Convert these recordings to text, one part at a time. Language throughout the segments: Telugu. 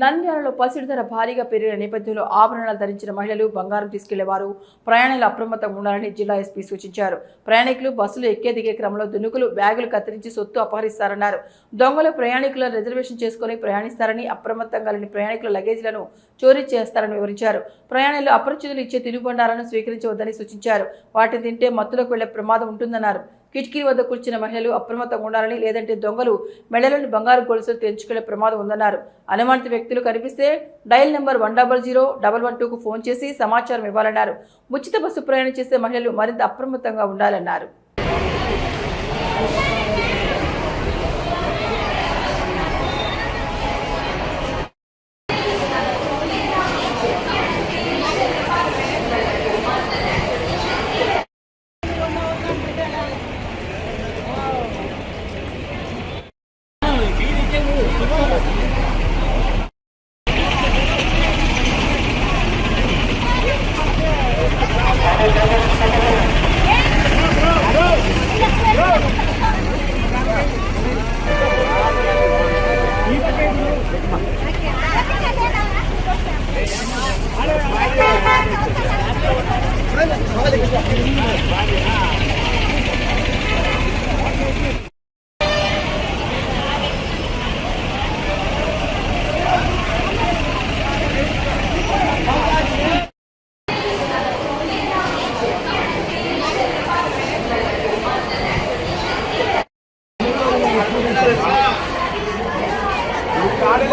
నంద్యాలలో పసిడి ధర భారీగా పెరిగిన నేపథ్యంలో ఆభరణాలు ధరించిన మహిళలు బంగారం తీసుకెళ్ళేవారు. ప్రయాణాలు అప్రమత్తంగా ఉండాలని జిల్లా ఎస్పీ సూచించారు. ప్రయాణికులు బస్సులు ఎక్కే దిగే క్రమంలో దునుకులు బ్యాగులు కత్తిరించి సొత్తు అపహరిస్తారన్నారు. దొంగలు ప్రయాణికుల రిజర్వేషన్ చేసుకుని ప్రయాణిస్తారని అప్రమత్తంగా లేని ప్రయాణికుల లగేజీలను చోరీ చేస్తారని వివరించారు. ప్రయాణాలు అపరిచితులు ఇచ్చే తినుబండాలను స్వీకరించవద్దని సూచించారు. వాటిని తింటే మత్తులకు వెళ్ళే ప్రమాదం ఉంటుందన్నారు. కిటికీ వద్ద కూర్చున్న మహిళలు అప్రమత్తంగా ఉండాలని లేదంటే దొంగలు మెడలను బంగారు గొలుసులు తెంచుకునే ప్రమాదం ఉందన్నారు. అనుమానిత వ్యక్తులు కనిపిస్తే dial number one double zero double one టూకు phone చేసి సమాచారం ఇవ్వాలన్నారు. ఉచిత బస్సు ప్రయాణం చేసే మహిళలు మరింత అప్రమత్తంగా ఉండాలన్నారు.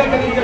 Gracias.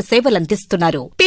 సేవలందిస్తున్నారు.